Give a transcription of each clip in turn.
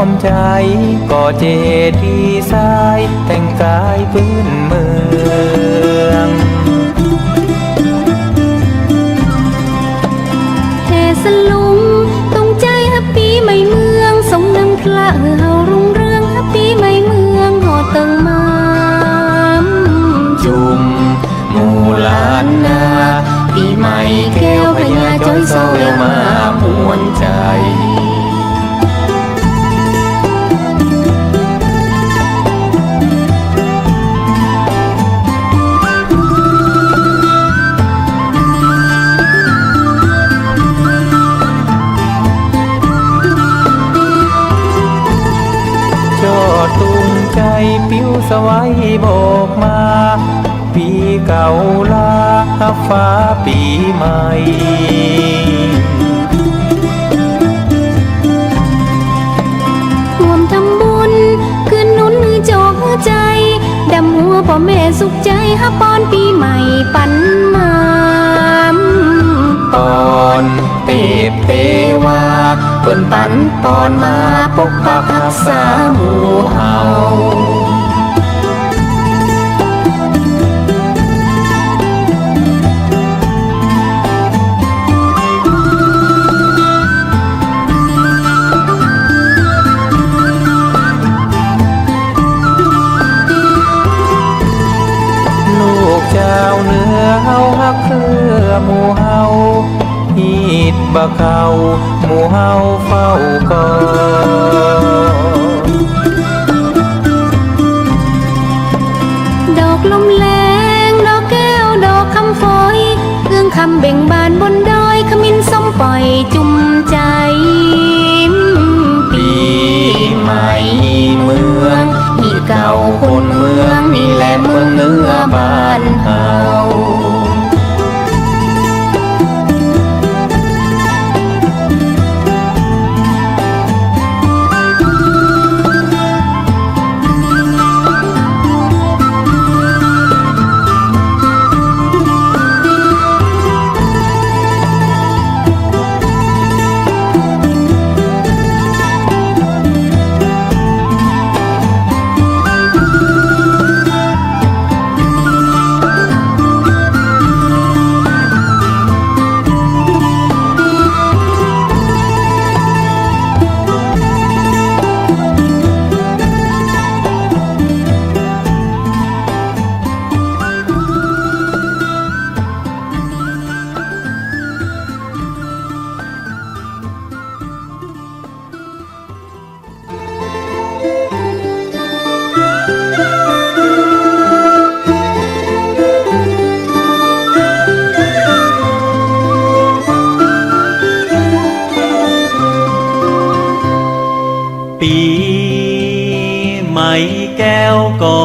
องม่วมใจ ก่อเจดีย์ทรายแต่งกายพื้นเมืองเทสลุงตรงใจฮับปีใหม่เมืองสมน้ำพระเฮารุ่งเรืองฮับปีใหม่เมืองหอเติงมามจุมหมู่ลานนาปีใหม่แก้วพญาจ้อยโซเอมามวนใจจ ปิ้วสวัยโบกมา ปีเก่าลาฟ้าปีใหม่ร่วมทำบุญคืนนุนมือโจกหัวใจ ดำหัวพ่อแม่สุขใจฮับปอนปีใหม่ปันมามปอนเตบเทวาเปิ้นปันปอนมาปกปักรักษาหมู่เฮา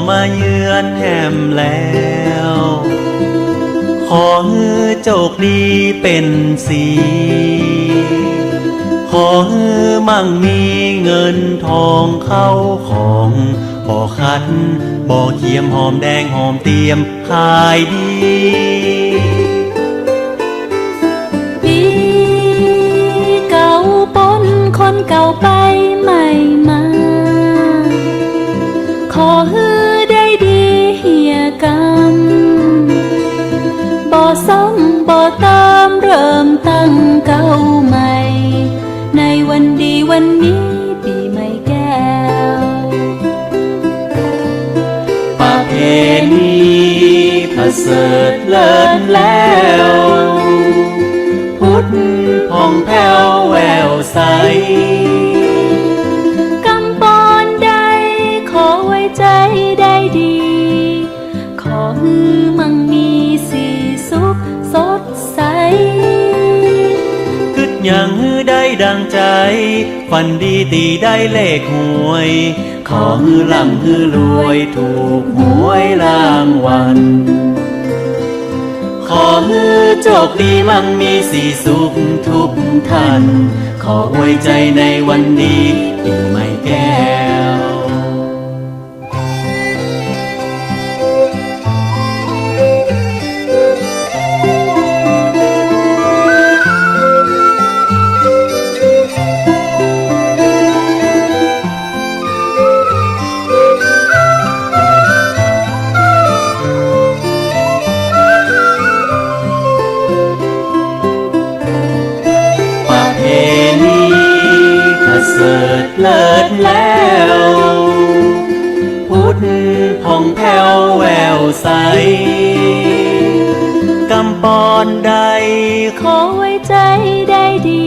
มาเยือนแหมแล้ว ขอฮือโจกดีเป็นสี ขอฮือมั่งมีเงินทองเข้าของบ่คัดบ่เทียมหอมแดงหอมเตรียมขายดี เสดเลิศแล้ว พุทธพองแผ้วแววใสกำปอนใดขอไว้ใจได้ดี ขอฮือมั่งมีสีสุขสดใสกึดยังฮือได้ดังใจฟันดีตีได้เลขหวย ขอฮือล่ำฮือรวยถูกหวยรางวัล อฮือโชคดีมั่งมีสีสุขทุกท่าน ขออวยใจในวันนี้ปีใหม่แก้ กำปอนใด ขอไว้ใจได้ดี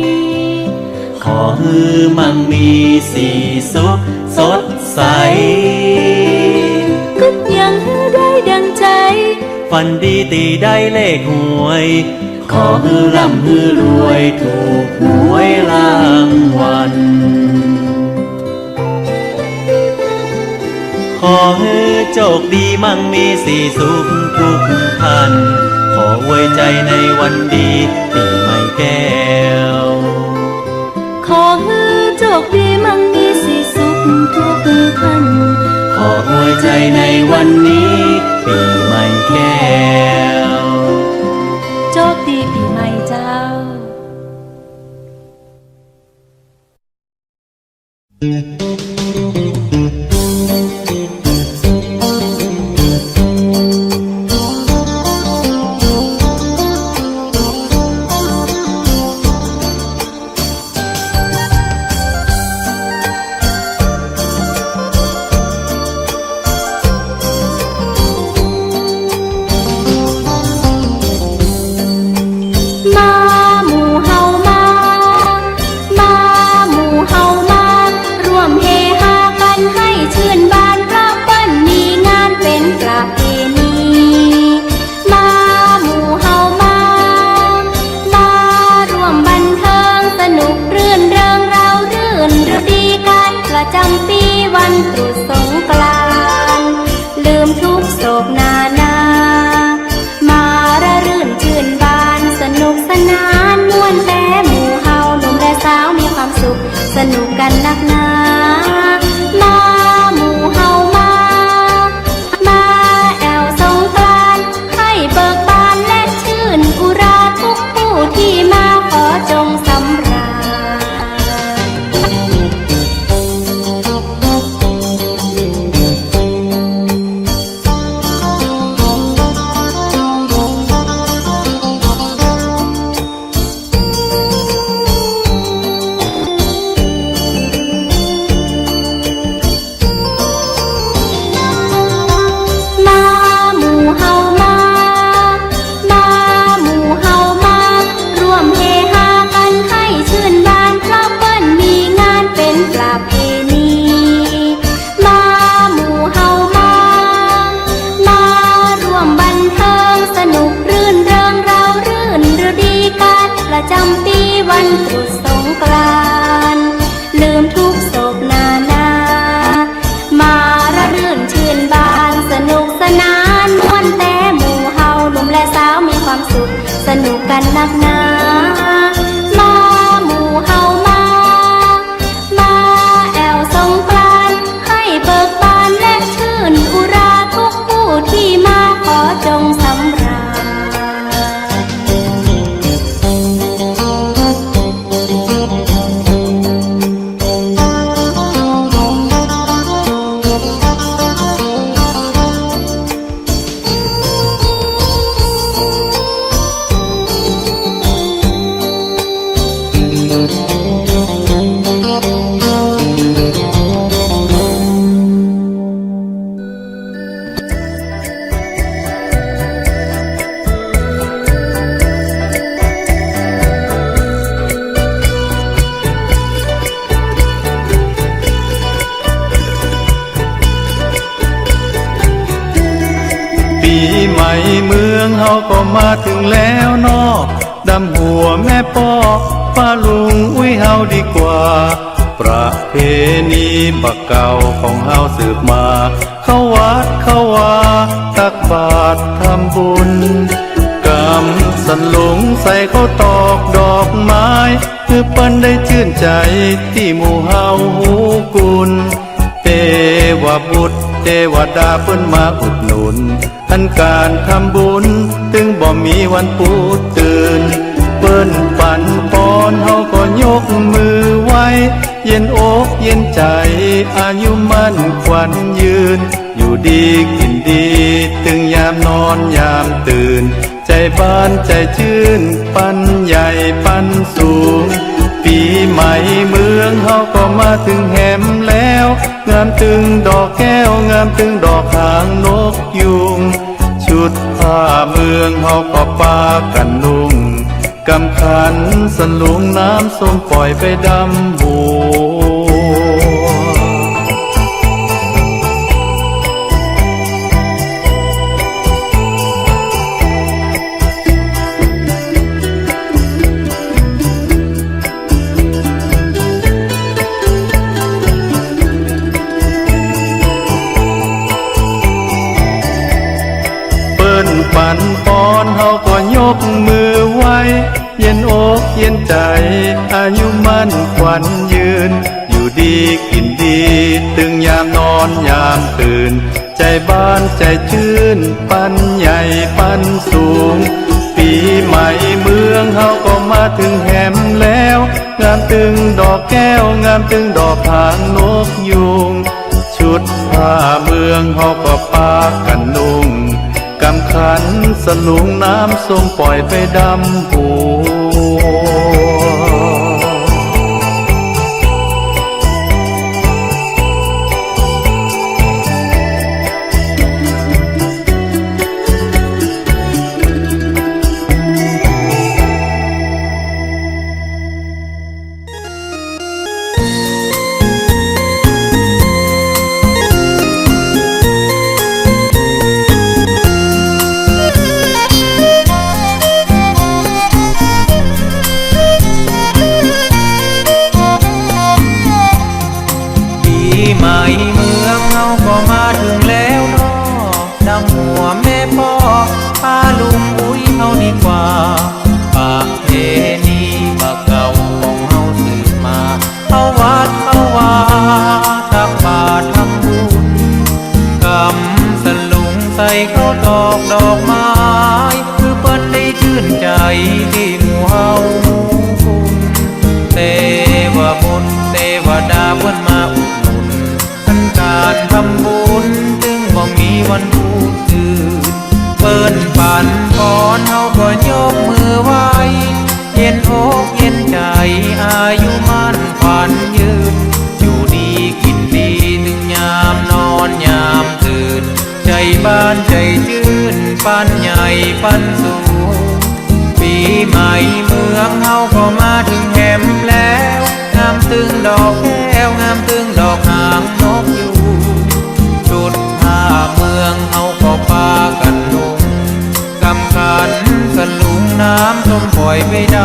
ขอฮือมั่งมีสีสุขสดใสกึดยังฮือได้ดังใจ ฝันดีตีได้เลขหวย ขอฮือร่ำฮือรวยถูกหวยรางวัลขอให้โชคดี มั่งมีสีสุขทุกท่าน ขอไว้ใจในวันดีปีใหม่แก้ว ขอฮือโชคดีมั่งมีสีสุขทุกท่าน ขออวยใจในวันนี้ปีใหม่แก้ว นุกกันนัำหัวแม่ปอป้าลุงอุ้ยเฮาดีกว่า ประเพณีบักเก่าของเฮาสืบมา เข้าวัดเข้าวาตักบาตรทำบุญกำสันหลงใส่ข้าตอกดอกไม้ คือเปิ้นได้ชื่นใจที่หมู่เฮาหูกุลเทวบุตรเทวดาเปิ้นมาอุดหนุนอันการทำบุญ ถึงบ่มีวันปูตื่น เปิ้นปันปอนเฮาก็ยกมือไหว้ เย็นอกเย็นใจ อายุมั่นขวัญยืน อยู่ดีกินดีถึงยามนอนยามตื่น ใจบ้านใจชื่น ปันใหญ่ปันสูง ปีใหม่เมืองเฮาก็มาถึงแหมแล้ว งามตึงดอกแก้ว งามตึงดอกหางนกยุง ชุดผ้าเมืองเฮาก็ปากันนุ่ง กำขันสลุงน้ำส้มปล่อยไปดำบู นขวัญยืน อยู่ดีกินดี ตึงยามนอนยามตื่น ใจบ้านใจชื่น ปันใหญ่ปันสูง ปีใหม่เมืองเฮาก็มาถึงแหมแล้ว งามตึงดอกแก้ว งามตึงดอกหางนกยุง ชุดผ้าเมืองเฮาก็ปากันนุ่งกำขันสลุงน้ำส้มปล่อยไปดำหั ปันใหญ่ปันสูง ปีใหม่เมืองเฮาก็มาถึงแหมแล้วงามตึงดอกแก้วงามตึงดอกหางนกอยู่ชุดผ้าเมืองเฮาก็ปากันนุ่งกำขันสลุงน้ำส้มปล่อยไปด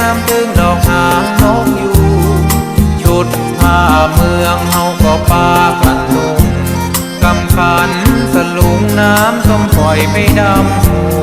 งามตึงดอกหางนกอยู่ชุดผ้าเมืองเฮาก็ปากันนุ่งกำขันสลุงน้ำส้มปล่อยไปดำ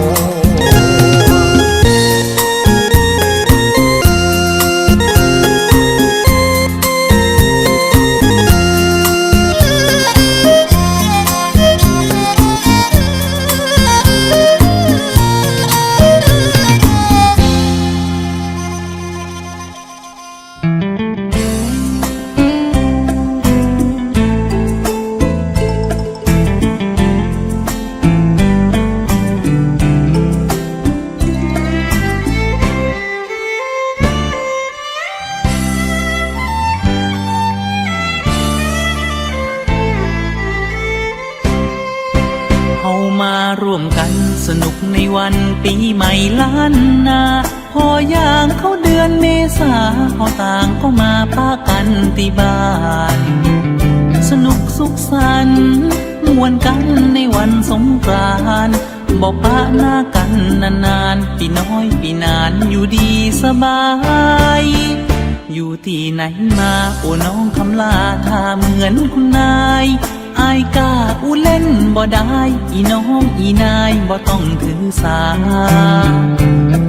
นุกในวันปีใหม่ล้านนา พอย่างเข้าเดือนเมษาเขาต่างก็มาปากันที่บ้าน สนุกสุขสันต์มวนกันในวันสงกรานต์บอกปะหน้ากันนานๆปีน้อยปีนานอยู่ดีสบาย อยู่ที่ไหนมาโอ้น้องคำลาถ้าเหมือนคุณนาย อายกล้าอู้เล่นบ่ได้ อีน้องอีนายบ่ต้องถือสา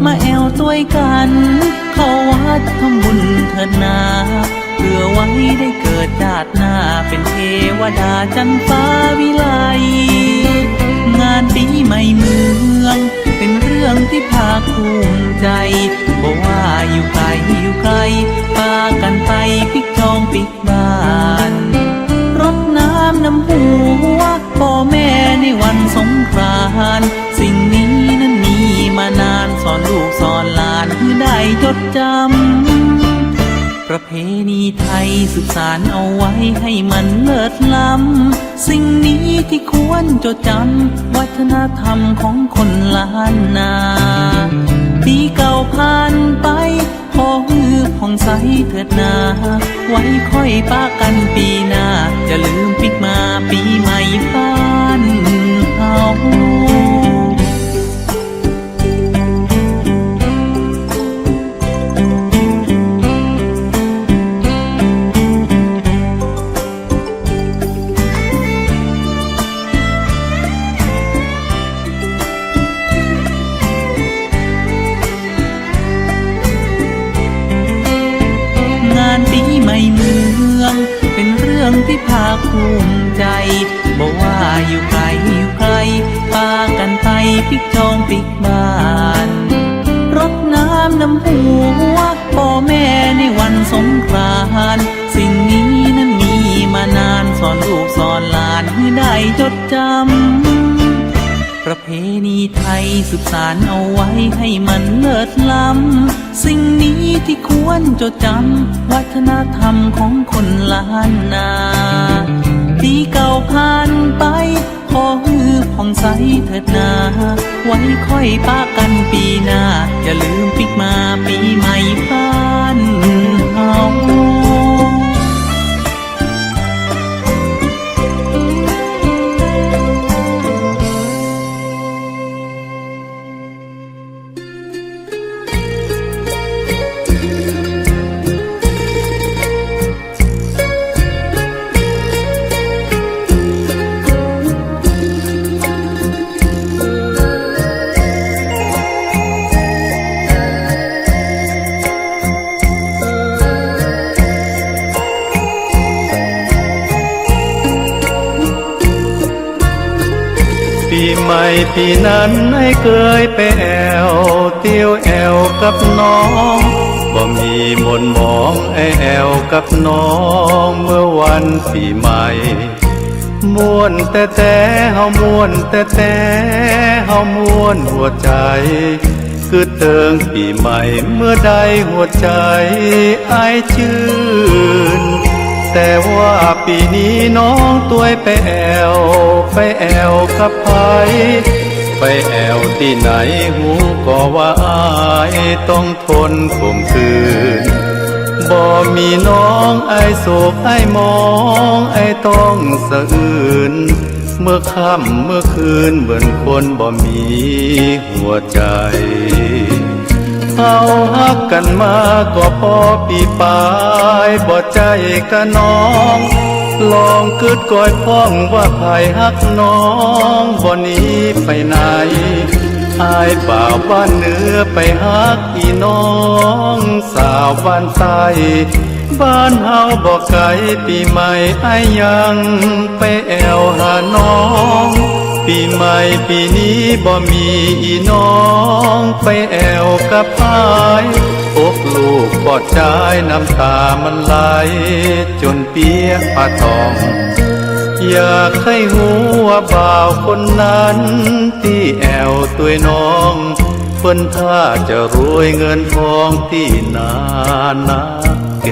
มาแอวตัวกัน เข้าวัดทำบุญเถิดนาเพื่อไว้ได้เกิดชาติหน้าเป็นเทวดาจันฟ้าวิไลงานปีใหม่ ดจำ ประเพณีไทยสืบสานเอาไว้ให้มันเลิศล้ำ สิ่งนี้ที่ควรจดจำ วัฒนธรรมของคนล้านนา ปีเก่าผ่านไปขอฮือผ่องใสเถิดนา ไว้ค่อยป้ากันปีหน้า จะลืมปิกมาปีใหม่บ้านเฮา ของคนล้านนาปีเก่าผ่านไป ขอฮือผ่องใสเถิดนา ไว้ค่อยป้ากันปีหน้าอย่าลืมปิกมาปีใหม่ฟ้า ม่ปีนั้นให้เคยไปแอวเที่ยวแอวกับน้องบ่มีมนมองไอแอวกับน้องเมื่อวันปีใหม่ม่วนแต่แต่เฮาม่วนแต่แต่เฮาม่วนหัวใจ คือเติงปีใหม่เมื่อใดหัวใจไอชื่น แต่ว่าปีนี้น้องตัวไปแอว ไปแอวกับไผ ไปแอวที่ไหนหูก็ว่าอายต้องทนข่มขืนบ่มีน้องไอโศกไอมองไอต้องสะอื่น เมื่อค่ำเมื่อคืนเหมือนคนบ่มีหัวใจเอาฮักกันมาก็พอปีปลายบ่ใจกันน้อง ลองกึดก้อยพ้องว่าภายฮักน้องบ่หนี้ไปไหนอายบ่าบ้านเหนือไปฮักอีน้องสาวบ้านใต้บ้านเฮาบ่ไกลปีใหม่อายยัง ไปแอวหาน้อง ปีใหม่ปีนี้บ่มีอีน้อง ไปแอวกับพายอกลูกปอดจายน้ำตามันไหล จนเปียกผ้าทอง อยากให้หัวบ่าวคนนั้น ที่แอวตัวน้องเพิ่นถ้าจะรวยเงินทองที่นานักแก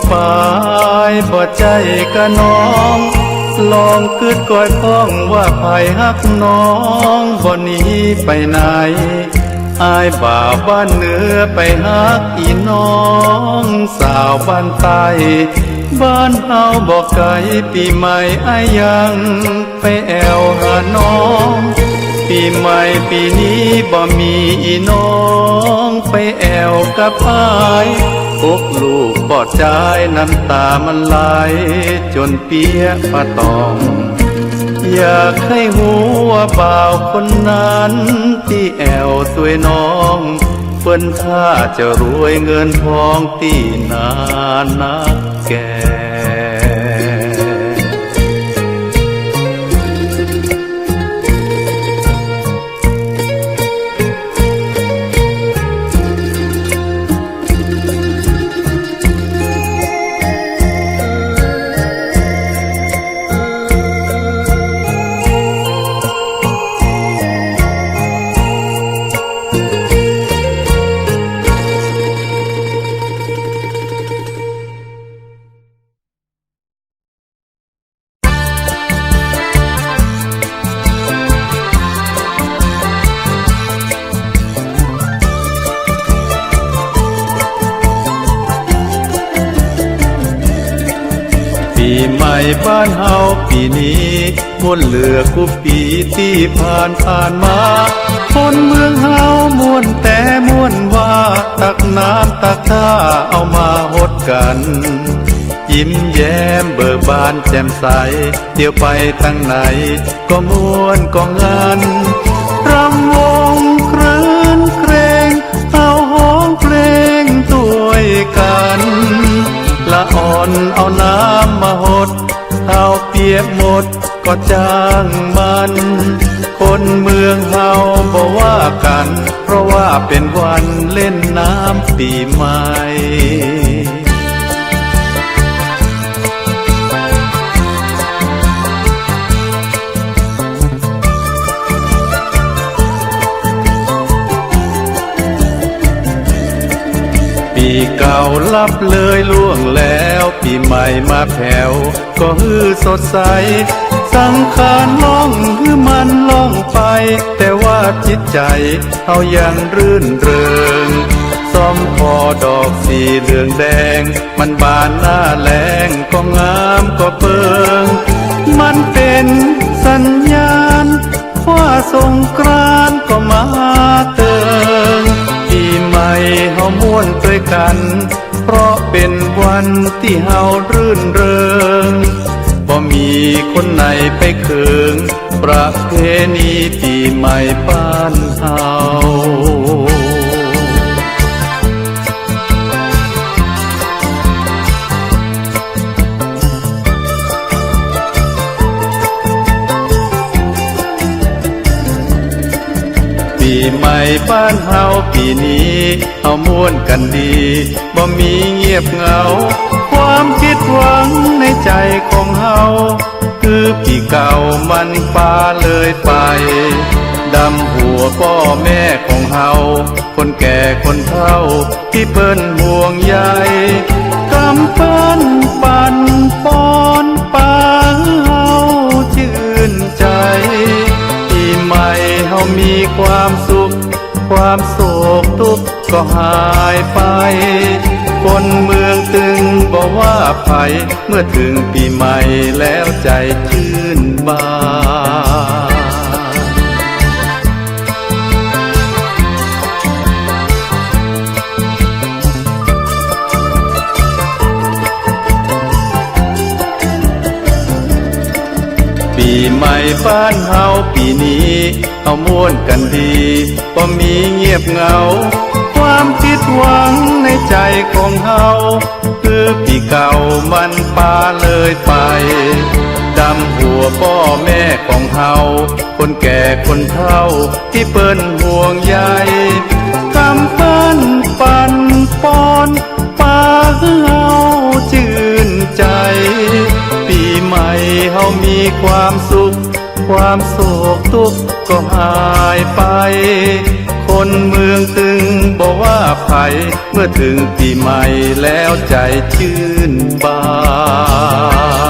อปีปลายบ่ใจกันน้อง ลองคืดก้อยพ้องว่าภายฮักน้องบ่หนีไปไหนอายบ่าวบ้านเหนือไปฮักอีน้อง สาวบ้านใต้บ้านเฮาบอกไกลปีใหม่อายยังไปแอวหาน้อง ปีใหม่ปีนี้บ่มีอีน้อง ไปแอวกับอายอกลูกปอดใจน้ำตามันไหลจนเปียกปะตอง อยากให้หัวบ่าวคนนั้น ที่แอวสวยน้องเปิ้นถ้าจะรวยเงินทองตีนานนักแก นี้มวนเหลือกูปีที่ผ่านผ่านมา คนเมืองเฮามวนแต่มวนว่าตักน้ำตักท่าเอามาหดกัน ยิ้มแย้มเบิกบานแจ่มใสเดี๋ยวไปตั้งไหน ก็มวนก็งานรำวงครื้นเครงเอาห้องเพลงด้วยกัน ละอ่อนเอาน้ำมาหด เอาเปียกหมดก็จ้างมัน คนเมืองเฮาบ่ว่ากัน เพราะว่าเป็นวันเล่นน้ำปีใหม่ เก่าลับเลยล่วงแล้วปีใหม่มาแผ่วก็ฮือสดใส สังขารล่องคือมันล่องไป แต่ว่าจิตใจเขายังรื่นเริงซ้อมพอดอกสีเหลืองแดง มันบานหน้าแรงก็งามก็เปิง มันเป็นสัญญาณว่าสงกรานก็มาเติ ม่วนด้วยกัน เพราะเป็นวันที่เฮารื่นเริงบ่มีคนไหนไปเคืองประเพณีปีใหม่บ้านเฮา ใหม่บ้านเฮาปีนี้เฮาม่วนกันดีบ่มีเงียบเหงา ความคิดหวังในใจของเฮาคือปีเก่ามันปาเลยไปดำหัวพ่อแม่ของเฮา คนแก่คนเฒ่าที่เปิ้นห่วงใยกำปั้นปัน ความโศกทุกข์ก็หายไป คนเมืองตึงบอกว่าไผเมื่อถึงปีใหม่แล้วใจชื่นบาน บ้านเฮาปีนี้เฮาม่วนกันดีบ่มีเงียบเหงา ความคิดหวังในใจของเฮาคือปีเก่ามันปาเลยไปดำหัวพ่อแม่ของเฮาคนแก่คนเฒ่าที่เปิ้นห่วงใยกำปั้นปันปอนปาเฮาชื่นใจ ปีใหม่เฮามีความสุข ความโศกทุกข์ก็หายไป คนเมืองตึงบอกว่าไผเมื่อถึงปีใหม่แล้วใจชื่นบาน